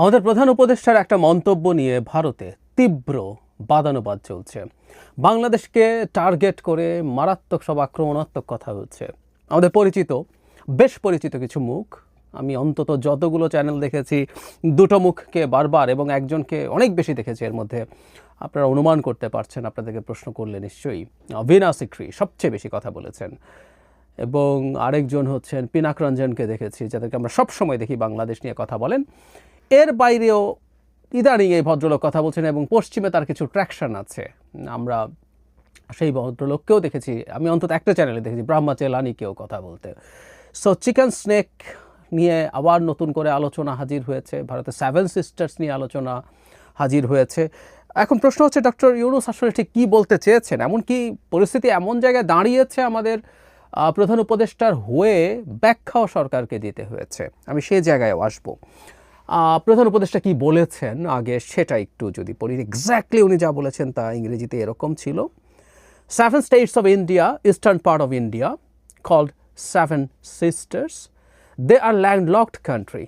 আমাদের প্রধান উপদেষ্টার একটা মন্তব্য নিয়ে ভারতে তীব্র বাদানুবাদ চলছে। বাংলাদেশকে টার্গেট করে মারাত্মক সব আক্রমণাত্মক কথা হচ্ছে। আমাদের পরিচিত, বেশ পরিচিত কিছু মুখ। আমি অন্তত যতগুলো চ্যানেল দেখেছি, দুটো মুখকে বারবার এবং একজনকে অনেক বেশি দেখেছি এর মধ্যে। আপনারা অনুমান করতে পারছেন, আপনাদেরকে প্রশ্ন করলে নিশ্চয়ই। ভিনা সিক্রি সবচেয়ে বেশি কথা বলেছেন। এবং আরেকজন হচ্ছেন পিনাক রঞ্জনকে দেখেছি, যাদেরকে আমরা সবসময় দেখি বাংলাদেশ নিয়ে কথা বলেন। এর বাইরেও ইদানিং এই ভদ্রলোক কথা বলছেন এবং পশ্চিমে তার কিছু ট্র্যাকশন আছে। আমরা সেই ভদ্রলোককেও দেখেছি, আমি অন্তত একটা চ্যানেলে দেখেছি, ব্রাহ্মা চেলানিকেও কথা বলতে। সো চিকেন স্নেক নিয়ে আবার নতুন করে আলোচনা হাজির হয়েছে, ভারতের সেভেন সিস্টার্স নিয়ে আলোচনা হাজির হয়েছে। এখন প্রশ্ন হচ্ছে ডক্টর ইউনুস আসলে ঠিক কী বলতে চেয়েছেন? এমনকি পরিস্থিতি এমন জায়গায় দাঁড়িয়েছে আমাদের প্রধান উপদেষ্টার হয়ে ব্যাখ্যাও সরকারকে দিতে হয়েছে। আমি সেই জায়গায় আসব। প্রধান উপদেষ্টা কি বলেছেন আগে সেটা একটু যদি পড়ি এক্স্যাক্টলি উনি যা বলেছেন তা ইংরেজিতে এরকম ছিল seven states of India, eastern part of India, called Seven Sisters. They are landlocked country,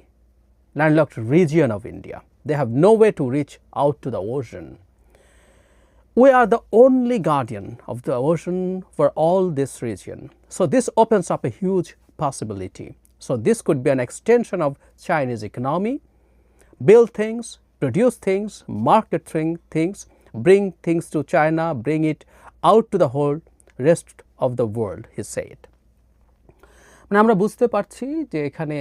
landlocked region of India. They have no way to reach out to the ocean. We are the only guardian of the ocean for all this region. So this opens up a huge possibility. So this could be an extension of Chinese economy, build things, produce things, market thing, things, bring things to China, bring it out to the whole rest of the world, he said. মানে আমরা বুঝতে পারছি যে এখানে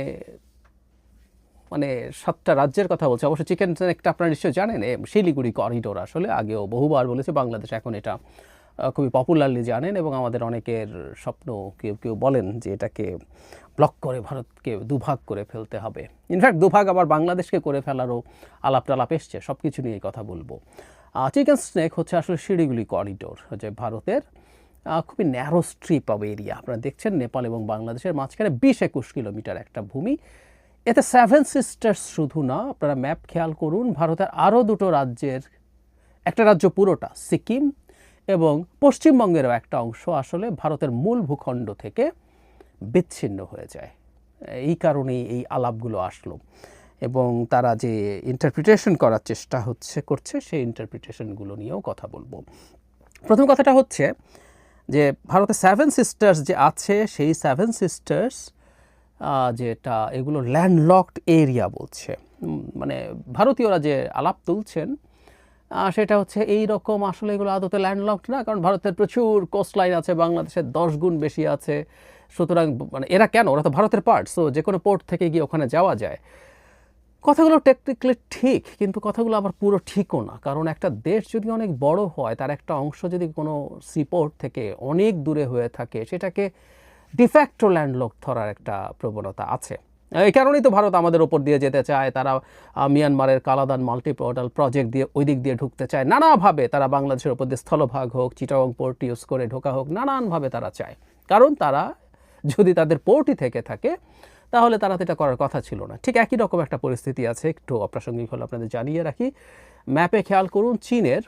মানে সাতটা রাজ্যের কথা বলছে অবশ্য চিকেন একটা আপনারা নিশ্চয়ই জানেন শিলিগুড়ি করিডোর আসলে আগেও বহুবার বলেছে বাংলাদেশ এখন এটা খুবই পপুলারলি জানেন এবং আমাদের অনেকের স্বপ্ন কেউ কেউ বলেন যে এটাকে ব্লক করে ভারতকে দুভাগ করে ফেলতে হবে। ইনফ্যাক্ট দুভাগ আবার বাংলাদেশকে করে ফেলারও আলাপ টালাপ এসছে সব কিছু নিয়ে কথা বলব। চিকেন স্নেক হচ্ছে আসলে শিলিগুড়ি করিডোর যে ভারতের খুবই ন্যারো স্ট্রিপ অফ এরিয়া আপনারা দেখছেন নেপাল এবং বাংলাদেশের মাঝখানে বিশ একুশ কিলোমিটার একটা ভূমি। এতে সেভেন সিস্টার্স শুধু না, আপনারা ম্যাপ খেয়াল করুন, ভারতের আরও দুটো রাজ্যের, একটা রাজ্য পুরোটা, সিকিম এবং পশ্চিমবঙ্গেরও একটা অংশ আসলে ভারতের মূল ভূখণ্ড থেকে বিচ্ছিন্ন হয়ে যায়। এই কারণেই এই আলাপগুলো আসলো এবং তারা যে ইন্টারপ্রিটেশন করার চেষ্টা হচ্ছে, করছে, সেই ইন্টারপ্রিটেশনগুলো নিয়েও কথা বলব। প্রথম কথাটা হচ্ছে যে ভারতে সেভেন সিস্টার্স যে আছে, সেই সেভেন সিস্টার্স যেটা এগুলো ল্যান্ডলকড এরিয়া বলছে। মানে ভারতীয়রা যে আলাপ তুলছেন সেটা হচ্ছে এই রকম। আসলে এগুলো আদতে ল্যান্ডলকড না, কারণ ভারতের প্রচুর কোস্টলাইন আছে, বাংলাদেশের দশ গুণ বেশি আছে। সুতরাং মানে এরা কেন? ওরা তো ভারতের পার্ট সো যে কোনো পোর্ট থেকে গিয়ে ওখানে যাওয়া যায়। কথাগুলো টেকনিক্যালি ঠিক, কিন্তু কথাগুলো আবার পুরো ঠিকও না। কারণ একটা দেশ যদি অনেক বড় হয়, তার একটা অংশ যদি কোনো সিপোর্ট থেকে অনেক দূরে হয়ে থাকে, সেটাকে ডিফ্যাক্টো ল্যান্ডলক ধরার একটা প্রবণতা আছে। এই কারণেই তো ভারত আমাদের ওপর দিয়ে যেতে চায়। তারা মিয়ানমারের কালাদান মাল্টিপোর্টাল প্রজেক্ট দিয়ে ওই দিক দিয়ে ঢুকতে চায়। নানাভাবে তারা বাংলাদেশের ওপর দিয়ে স্থলভাগ হোক চিটাগং পোর্ট ইউজ করে ঢোকা হোক, নানানভাবে তারা চায়। কারণ তারা যদি তাদের পোর্টই থেকে থাকে, তাহলে তারা তো এটা করার কথা ছিল না। ঠিক একই রকম একটা পরিস্থিতি আছে। একটু অপ্রাসঙ্গিক হলে আপনাদের জানিয়ে রাখি। ম্যাপে খেয়াল করুন, চীনের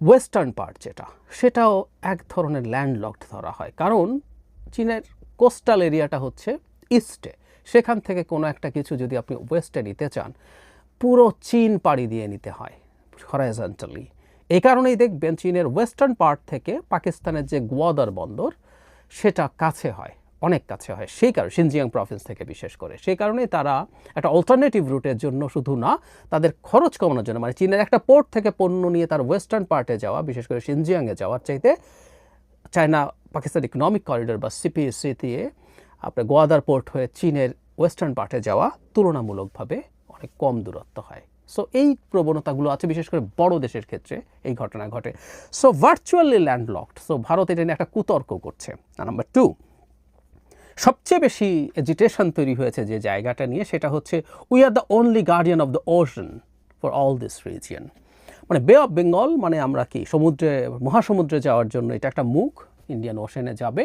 ওয়েস্টার্ন পার্ট যেটা, সেটাও এক ধরনের ল্যান্ডলকড ধরা হয়। কারণ চীনের কোস্টাল এরিয়াটা হচ্ছে ইস্টে সেখান থেকে কোনো একটা কিছু যদি আপনি ওয়েস্টে নিতে চান, পুরো চীন পাড়ি দিয়ে নিতে হয় হরাইজন্টালি এই কারণেই দেখবেন চীনের ওয়েস্টার্ন পার্ট থেকে পাকিস্তানের যে গোয়াদার বন্দর, সেটা কাছে হয়, অনেক কাছে হয়। সেই কারণে সিনজিয়াং প্রভিন্স থেকে বিশেষ করে। সেই কারণে তারা একটা অল্টারনেটিভ রুটের জন্য শুধু না, তাদের খরচ কমানোর জন্য মানে চীনের একটা পোর্ট থেকে পণ্য নিয়ে তার ওয়েস্টার্ন পার্টে যাওয়া, বিশেষ করে সিনজিয়াংয়ে যাওয়ার চাইতে চায়না পাকিস্তান ইকোনমিক করিডোর বা সিপিএসসি দিয়ে আপনার গোয়াদার পোর্ট হয়ে চীনের ওয়েস্টার্ন পার্টে যাওয়া তুলনামূলকভাবে অনেক কম দূরত্ব হয়। সো এই প্রবণতাগুলো আছে বিশেষ করে বড় দেশের ক্ষেত্রে এই ঘটনা ঘটে। So virtually landlocked so Bharat এটা নিয়ে একটা কুতর্ক করছে। নাম্বার টু সবচেয়ে বেশি এজিটেশন তৈরি হয়েছে যে জায়গাটা নিয়ে সেটা হচ্ছে we are the only guardian of the ocean for all this region মানে বে অফ বেঙ্গল মানে আমরা কি? সমুদ্রে, মহাসমুদ্রে যাওয়ার জন্য এটা একটা মুখ ইন্ডিয়ান ওশেনে যাবে।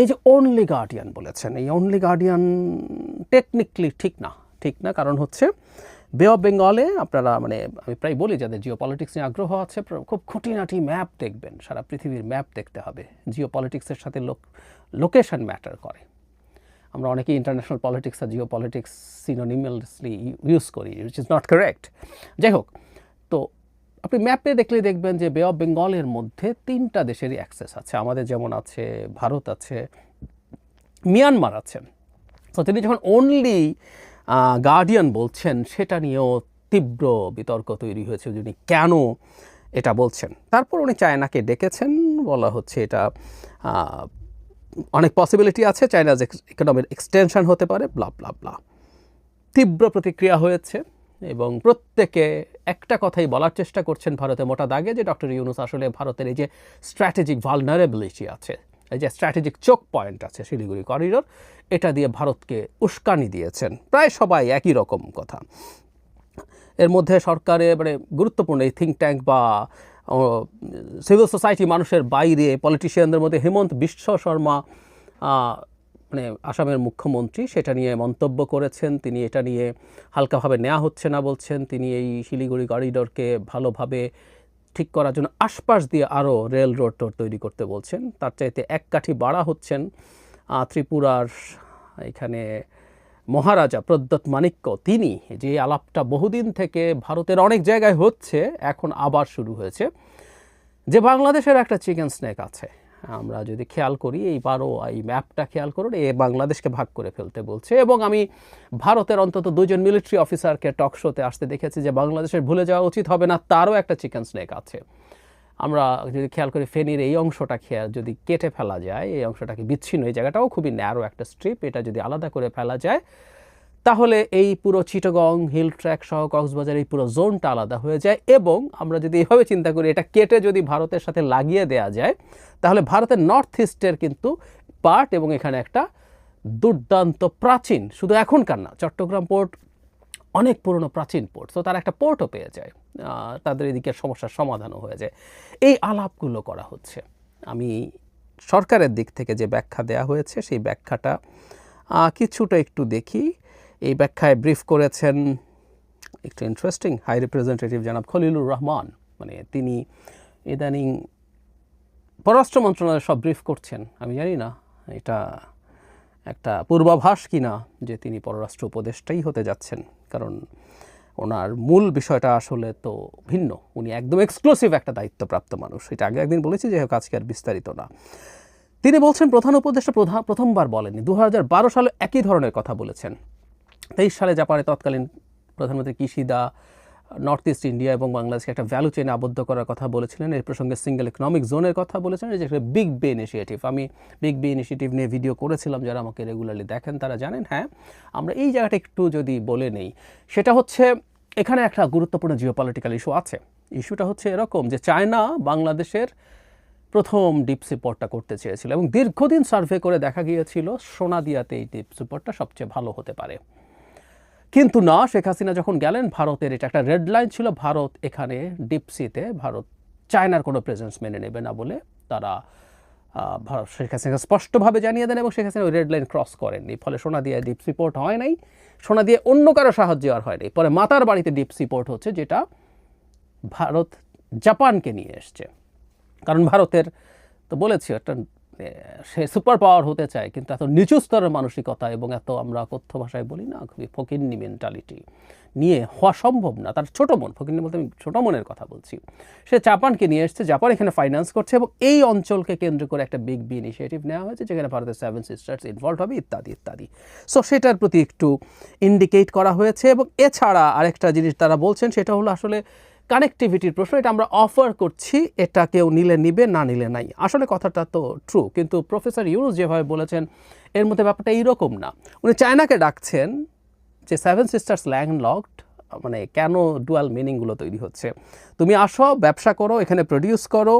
এই যে অনলি গার্ডিয়ান বলেছেন, এই অনলি গার্ডিয়ান টেকনিক্যালি ঠিক না ঠিক না, কারণ হচ্ছে বে অফ বেঙ্গলে আপনারা মানে আমি প্রায় বলি যাদের জিও পলিটিক্স নিয়ে আগ্রহ আছে খুব খুঁটিনাটি ম্যাপ দেখবেন, সারা পৃথিবীর ম্যাপ দেখতে হবে। জিও পলিটিক্সের সাথে লোক লোকেশন ম্যাটার করে। আমরা অনেকেই ইন্টারন্যাশনাল পলিটিক্স আর জিও পলিটিক্স সিনোনিমালসলি ইউজ করি উইচ ইজ নট কারেক্ট যাই হোক আপনি ম্যাপে দেখলে দেখবেন যে বে অফ বেঙ্গলের মধ্যে তিনটা দেশেরই অ্যাক্সেস আছে। আমাদের যেমন আছে, ভারত আছে মিয়ানমার আছে। তো তিনি যখন অনলি গার্ডিয়ান বলছেন, সেটা নিয়েও তীব্র বিতর্ক তৈরি হয়েছে যিনি কেন এটা বলছেন। তারপর উনি চায়নাকে ডেকেছেন, বলা হচ্ছে এটা অনেক পসিবিলিটি আছে চায়নাজ ইকোনমির এক্সটেনশন হতে পারে ব্লা ব্লা ব্লা তীব্র প্রতিক্রিয়া হয়েছে। এবং প্রত্যেকে একটা কথাই বলার চেষ্টা করছেন ভারতে মোটা দাগে যে ডক্টর ইউনুস আসলে ভারতের এই যে স্ট্র্যাটেজিক ভালনারেবিলিটি আছে, এই যে স্ট্র্যাটেজিক চোক পয়েন্ট আছে শিলিগুড়ি করিডোর এটা দিয়ে ভারতকে উস্কানি দিয়েছেন। প্রায় সবাই একই রকম কথা। এর মধ্যে সরকারে মানে গুরুত্বপূর্ণ এই থিঙ্ক ট্যাঙ্ক বা সিভিল সোসাইটি মানুষের বাইরে পলিটিশিয়ানদের মধ্যে হেমন্ত বিশ্ব শর্মা মানে আসামের মুখ্যমন্ত্রী, সেটা নিয়ে মন্তব্য করেছেন। তিনি এটা নিয়ে হালকাভাবে নেওয়া হচ্ছে না বলছেন। তিনি এই শিলিগুড়ি করিডোরকে ভালোভাবে ঠিক করার জন্য আশপাশ দিয়ে আরও রেল রোড তৈরি করতে বলছেন। তার চাইতে এক কাঠি বাড়া হচ্ছেন ত্রিপুরার এখানে মহারাজা প্রদ্যৎ মাণিক্য। তিনি যে আলাপটা বহুদিন থেকে ভারতের অনেক জায়গায় হচ্ছে, এখন আবার শুরু হয়েছে। যে বাংলাদেশের একটা চিকেন স্নেক আছে। আমরা যদি খেয়াল করি এই এইবারও এই ম্যাপটা খেয়াল করুন, এ বাংলাদেশকে ভাগ করে ফেলতে বলছে। এবং আমি ভারতের অন্তত দুজন মিলিটারি অফিসারকে টক শোতে আসতে দেখেছি যে বাংলাদেশের ভুলে যাওয়া উচিত হবে না, তারও একটা চিকেন স্নেক আছে। আমরা যদি খেয়াল করি ফেনীর এই অংশটা খেয়াল যদি কেটে ফেলা যায়, এই অংশটাকে বিচ্ছিন্ন, এই জায়গাটাও খুবই ন্যারো একটা স্ট্রিপ এটা যদি আলাদা করে ফেলা যায় তাহলে এই পুরো চিটগং, হিল ট্র্যাক সহ কক্সবাজার এই পুরো জোনটা আলাদা হয়ে যায় এবং আমরা যদি এভাবে চিন্তা করি, এটা কেটে যদি ভারতের সাথে লাগিয়ে দেয়া যায়, তাহলে ভারতের নর্থ ইস্টের কিন্তু পার্ট এবং এখানে একটা দুর্দান্ত প্রাচীন, শুধু এখনকার না, চট্টগ্রাম পোর্ট অনেক পুরনো প্রাচীন পোর্ট, তো তারা একটা পোর্টও পেয়ে যায় তাদের এদিকে সমস্যার সমাধানও হয়ে যায়। এই আলাপগুলো করা হচ্ছে। আমি সরকারের দিক থেকে যে ব্যাখ্যা দেয়া হয়েছে, সেই ব্যাখ্যাটা কিছুটা একটু দেখি। এই ব্যাখ্যায় ব্রিফ করেছেন একটু ইন্টারেস্টিং হাই রিপ্রেজেন্টেটিভ জানাব খলিলুর রহমান। মানে তিনি ইদানিং পররাষ্ট্র মন্ত্রণালয় সব ব্রিফ করছেন। আমি জানি না, এটা একটা পূর্বাভাস কিনা যে তিনি পররাষ্ট্র উপদেষ্টাই হতে যাচ্ছেন। কারণ ওনার মূল বিষয়টা আসলে তো ভিন্ন। উনি একদম এক্সক্লুসিভ একটা দায়িত্বপ্রাপ্ত মানুষ। এটা আগে একদিন বলেছি যে আজকে আর বিস্তারিত না। তিনি বলছেন, প্রধান উপদেষ্টা প্রধান প্রথমবার বলেননি। দু হাজার বারো সালে একই ধরনের কথা বলেছেন। তেইশ সালে জাপানে তৎকালীন প্রধানমন্ত্রী কিশিদা নর্থ ইস্ট ইন্ডিয়া এবং বাংলাদেশকে একটা ভ্যালু চেইনে আবদ্ধ করার কথা বলেছিলেন। এর প্রসঙ্গে সিঙ্গেল ইকোনমিক জোনের কথা বলেছেন এই যে একটা বিগ বে ইনিশিয়েটিভ আমি বিগ বে ইনিশিয়েটিভ নিয়ে ভিডিও করেছিলাম, যারা আমাকে রেগুলারলি দেখেন তারা জানেন হ্যাঁ? আমরা এই জায়গাটা একটু যদি বলে নেই, সেটা হচ্ছে এখানে একটা গুরুত্বপূর্ণ জিওপলিটিক্যাল ইস্যু আছে। ইস্যুটা হচ্ছে এরকম যে চায়না বাংলাদেশের প্রথম ডিপ সিপোর্টটা করতে চেয়েছিল এবং দীর্ঘদিন সার্ভে করে দেখা গিয়েছিল সোনাদিয়াতে এই ডিপ সিপোর্টটা সবচেয়ে ভালো হতে পারে। কিন্তু না, শেখ হাসিনা যখন গেলেন ভারতের, এটা একটা রেড লাইন ছিল, ভারত এখানে ডিপসিতে ভারত চায়নার কোনো প্রেজেন্স মেনে নেবে না বলে তারা ভারত, শেখ হাসিনা স্পষ্টভাবে জানিয়ে দেন এবং শেখ হাসিনা ওই রেড লাইন ক্রস করেননি। ফলে সোনা দিয়ে ডিপ সিপোর্ট হয় নাই, সোনা দিয়ে অন্য কারও সাহায্য আর হয়নি পরে মাতার বাড়িতে ডিপ সিপোর্ট হচ্ছে, যেটা ভারত, জাপানকে নিয়ে এসছে। কারণ ভারতের, তো বলেছি, একটা সে সুপার পাওয়ার হতে চায়, কিন্তু এত নিচু স্তরের মানসিকতা এবং এত আমরা কথ্য ভাষায় বলি না, খুবই ফকিন্নি মেন্টালিটি নিয়ে হওয়া সম্ভব না। তার ছোটো মন ফকিন্নি বলতে আমি ছোটো মনের কথা বলছি, সে জাপানকে নিয়ে এসছে, জাপান এখানে ফাইন্যান্স করছে এবং এই অঞ্চলকে কেন্দ্র করে একটা বিগ বি ইনিশিয়েটিভ নেওয়া হয়েছে, যেখানে ভারতের সেভেন সিস্টার্স ইনভলভ হবে, ইত্যাদি ইত্যাদি। সো সেটার প্রতি একটু ইন্ডিকেট করা হয়েছে এবং এছাড়া আরেকটা জিনিস তারা বলছেন, সেটা হলো আসলে কানেক্টিভিটির প্রশ্ন, এটা আমরা অফার করছি, এটা কেউ নিলে নিবে, না নিলে নাই। আসলে কথাটা তো ট্রু কিন্তু প্রফেসর ইউনুস যেভাবে বলেছেন, এর মধ্যে ব্যাপারটা এইরকম না। উনি চায়নাকে ডাকছেন যে সেভেন সিস্টার্স ল্যান্ডলকড মানে কেন ডুয়াল মিনিংগুলো তৈরি হচ্ছে? তুমি আসো, ব্যবসা করো, এখানে প্রডিউস করো,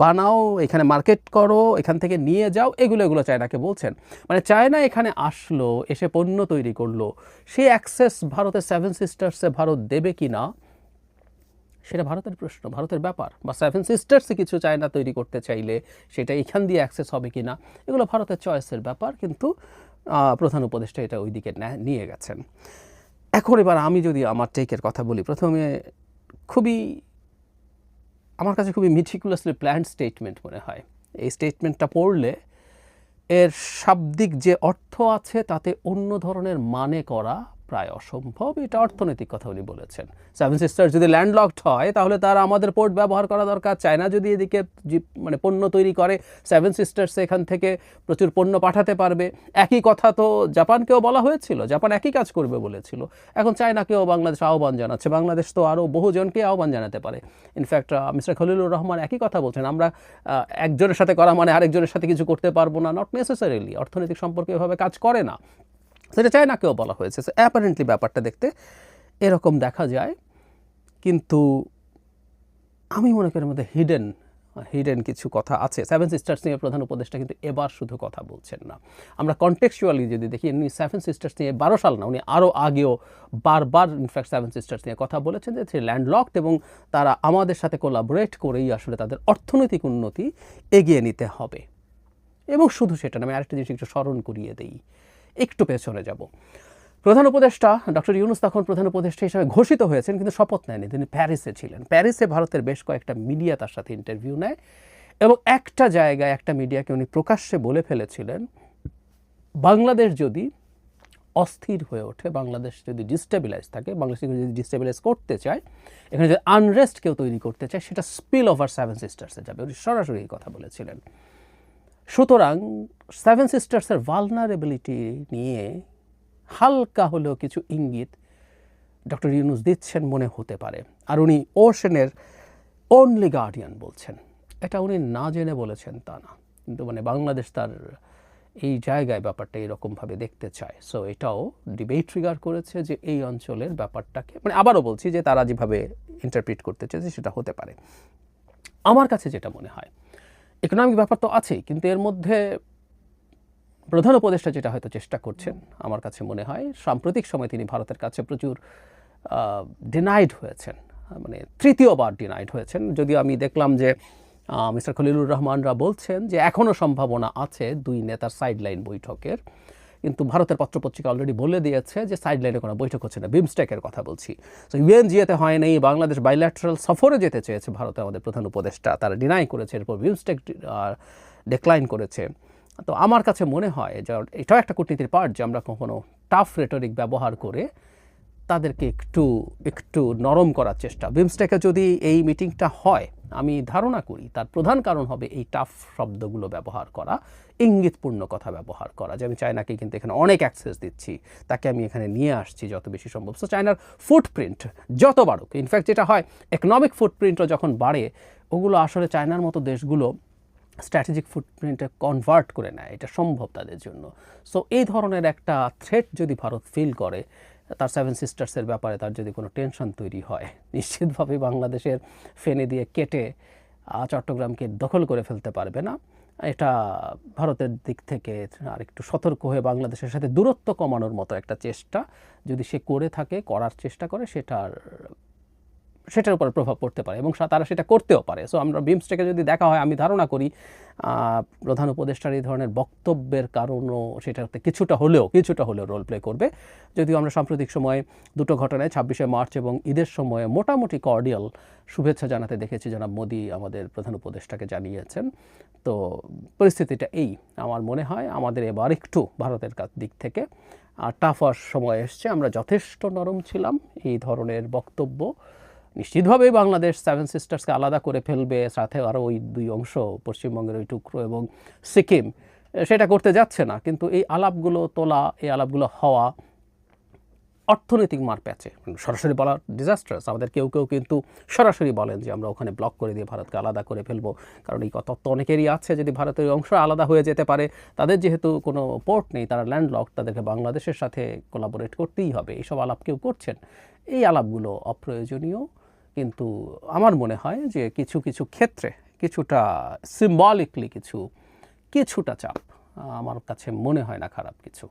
বানাও, এখানে মার্কেট করো, এখান থেকে নিয়ে যাও, এগুলো এগুলো চায়নাকে বলছেন। মানে চায়না এখানে আসলো, এসে পণ্য তৈরি করল। সেই অ্যাক্সেস ভারতের সেভেন সিস্টার্সে ভারত দেবে কি না সেটা ভারতের প্রশ্ন, ভারতের ব্যাপার বা সেভেন সিস্টার্সে কিছু চায়না তৈরি করতে চাইলে সেটা এখান দিয়ে অ্যাক্সেস হবে কি না এগুলো ভারতের চয়েসের ব্যাপার, কিন্তু প্রধান উপদেষ্টা এটা ওই দিকে নিয়ে গেছেন। এখন এবার আমি যদি আমার টেকের কথা বলি, প্রথমে খুবই, আমার কাছে খুবই মিটিকুলাসলি প্ল্যান্ড স্টেটমেন্ট মনে হয়। এই স্টেটমেন্টটা পড়লে এর শাব্দিক যে অর্থ আছে তাতে অন্য ধরনের মানে করা প্রায় অসম্ভব। এটা অর্থনৈতিক কথা উনি বলেছেন। সেভেন সিস্টার যদি ল্যান্ডলকড হয়, তাহলে তার আমাদের পোর্ট ব্যবহার করা দরকার। চায়না যদি এদিকে মানে পণ্য তৈরি করে সেভেন সিস্টার্স এখান থেকে প্রচুর পণ্য পাঠাতে পারবে। একই কথা তো জাপানকেও বলা হয়েছিল। জাপান একই কাজ করবে বলেছিল। এখন চায়নাকেও বাংলাদেশ আহ্বান জানাচ্ছে। বাংলাদেশ তো আরও বহুজনকে আহ্বান জানাতে পারে। ইনফ্যাক্ট মিস্টার খলিলুর রহমান একই কথা বলছেন। আমরা একজনের সাথে করা মানে আরেকজনের সাথে কিছু করতে পারব না। নট নেসেসারিলি অর্থনৈতিক সম্পর্ক এভাবে কাজ করে না। সেটা চায়নাকেও বলা হয়েছে। অ্যাপারেন্টলি ব্যাপারটা দেখতে এরকম দেখা যায়, কিন্তু আমি মনে করি মধ্যে হিডেন হিডেন কিছু কথা আছে। সেভেন সিস্টার্স নিয়ে প্রধান উপদেষ্টা কিন্তু এবার শুধু কথা বলছেন না। আমরা কন্টেক্সচুয়ালি যদি দেখি, উনি সেভেন সিস্টার্স নিয়ে বারো সাল না, উনি আরও আগেও বারবার ইনফ্যাক্ট সেভেন সিস্টার্স নিয়ে কথা বলেছেন যে ল্যান্ডলকড এবং তারা আমাদের সাথে কোলাবোরেট করেই আসলে তাদের অর্থনৈতিক উন্নতি এগিয়ে নিতে হবে। এবং শুধু সেটা না, আমি আরেকটা জিনিস একটু স্মরণ করিয়ে দিই। একটু পেছনে যাব। প্রধান উপদেষ্টা ডক্টর ইউনুস তখন প্রধান উপদেষ্টা হিসেবে ঘোষিত হয়েছেন, কিন্তু শপথ নেয়নি। তিনি প্যারিসে ছিলেন। প্যারিসে ভারতের বেশ কয়েকটা মিডিয়া তার সাথে ইন্টারভিউ নেয় এবং একটা জায়গায় একটা মিডিয়াকে উনি প্রকাশ্যে বলে ফেলেছিলেন, বাংলাদেশ যদি অস্থির হয়ে ওঠে, বাংলাদেশ যদি ডিস্টেবিলাইজ থাকে বাংলাদেশকে যদি ডিস্টেবিলাইজ করতে চায়, এখানে যদি আনরেস্ট কেউ তৈরি করতে চায়, সেটা স্পিল ওভার সেভেন সিস্টার্সে যাবে। উনি সরাসরি কথা বলেছিলেন। সুতরাং সেভেন সিস্টার্সের ভালনারেবিলিটি নিয়ে হালকা হলেও কিছু ইঙ্গিত ডক্টর ইউনুস দিচ্ছেন মনে হতে পারে। আর উনি ওশেনের অনলি গার্ডিয়ান বলছেন। এটা উনি না জেনে বলেছেন তা না। কিন্তু মানে বাংলাদেশ তার এই জায়গায় ব্যাপারটা এরকমভাবে দেখতে চায়। সো এটাও ডিবেট ট্রিগার করেছে যে এই অঞ্চলের ব্যাপারটাকে মানে আবারও বলছি যে তারা যেভাবে ইন্টারপ্রিট করতে চেয়েছে সেটা হতে পারে। আমার কাছে যেটা মনে হয় ইকোনমিক ব্যাপার তো আছেই, কিন্তু এর মধ্যে প্রধান উপদেষ্টা যেটা হয়তো চেষ্টা করছেন, আমার কাছে মনে হয়, সাম্প্রতিক সময় তিনি ভারতের কাছে প্রচুর ডিনাইড হয়েছেন মানে তৃতীয়বার ডিনাইড হয়েছেন। যদিও আমি দেখলাম যে মিস্টার খলিলুর রহমানরা বলছেন যে এখনও সম্ভাবনা আছে দুই নেতার সাইডলাইন বৈঠকের। কিন্তু ভারতের পত্রপত্রিকা অলরেডি বলে দিয়েছে যে সাইডলাইনে কোনো বৈঠক হচ্ছে না। বিমস্টেকের কথা বলছি। তো ইউএনজিএতে হয় নাই, বাংলাদেশ বাইল্যাটারাল সফরে যেতে চেয়েছে ভারতে আমাদের প্রধান উপদেষ্টা। তারা ডিনাই করেছে, এরপর বিমস্টেক ডেক্লাইন করেছে। তো আমার কাছে মনে হয় যে এটাও একটা কূটনীতির পার্ট যে আমরা কখনো টাফ রেটরিক ব্যবহার করে তাদেরকে একটু একটু নরম করার চেষ্টা। বিমস্টেকে যদি এই মিটিংটা হয় আমি ধারণা করি তার প্রধান কারণ হবে এই টাফ শব্দগুলো ব্যবহার করা, ইঙ্গিতপূর্ণ কথা ব্যবহার করা যে আমি চায়নাকে কিন্তু এখানে অনেক অ্যাক্সেস দিচ্ছি, তাকে আমি এখানে নিয়ে আসছি যত বেশি সম্ভব। সো চায়নার ফুটপ্রিন্ট যত বাড়ুক ইনফ্যাক্ট যেটা হয় ইকোনমিক ফুটপ্রিন্টও যখন বাড়ে, ওগুলো আসলে চায়নার মতো দেশগুলো স্ট্র্যাটেজিক ফুটপ্রিন্টে কনভার্ট করে নেয়। এটা সম্ভব তাদের জন্য। সো এই ধরনের একটা থ্রেট যদি ভারত ফিল করে তার সেভেন সিস্টার্সের ব্যাপারে তার যদি কোনো টেনশন তৈরি হয়, নিশ্চিতভাবে বাংলাদেশের ফেনে দিয়ে কেটে চট্টগ্রামকে দখল করে ফেলতে পারবে না। এটা ভারতের দিক থেকে আর একটু সতর্ক হয়ে বাংলাদেশের সাথে দূরত্ব কমানোর মতো একটা চেষ্টা যদি সে করে থাকে, করার চেষ্টা করে, সেটার সেটার উপর প্রভাব পড়তে পারে এবং তারা সেটা করতেও পারে। সো আমরা বিমস্টেকে যদি দেখা হয়, আমি ধারণা করি প্রধান উপদেষ্টার এই ধরনের বক্তব্যের কারণও সেটাতে কিছুটা হলেও কিছুটা হলেও রোল প্লে করবে। যদিও আমরা সাম্প্রতিক সময়ে দুটো ঘটনায়, ছাব্বিশে মার্চ এবং ঈদের সময়ে মোটামুটি কর্ডিয়াল শুভেচ্ছা জানাতে দেখেছি, জনাব মোদি আমাদের প্রধান উপদেষ্টাকে জানিয়েছেন। তো, পরিস্থিতিটা এই আমার মনে হয়। আমাদের এবার একটু ভারতের দিক থেকে টাফার সময় এসছে। আমরা যথেষ্ট নরম ছিলাম। এই ধরনের বক্তব্য নিশ্চিতভাবেই বাংলাদেশ সেভেন সিস্টার্সকে আলাদা করে ফেলবে, সাথে আরও ওই দুই অংশ, পশ্চিমবঙ্গের ওই টুকরো এবং সিকিম। সেটা করতে যাচ্ছে না, কিন্তু এই আলাপগুলো তোলা, এই আলাপগুলো হওয়া অর্থনৈতিক মার প্যাচে মানে সরাসরি বলা ডিজাস্টার্স আমাদের কেউ কেউ কিন্তু সরাসরি বলেন যে আমরা ওখানে ব্লক করে দিয়ে ভারতকে আলাদা করে ফেলব। কারণ এই তত্ত্ব অনেকেরই আছে, যদি ভারতের অংশ আলাদা হয়ে যেতে পারে, তাদের যেহেতু কোনো পোর্ট নেই, তারা ল্যান্ডলক তাদেরকে বাংলাদেশের সাথে কোলাবোরেট করতেই হবে। এইসব আলাপ কেউ করছেন। এই আলাপগুলো অপ্রয়োজনীয়। কিন্তু আমার মনে হয় যে কিছু কিছু ক্ষেত্রে কিছুটা সিম্বলিকলি কিছু, কিছুটা চাপ, আমার কাছে মনে হয় না খারাপ কিছু।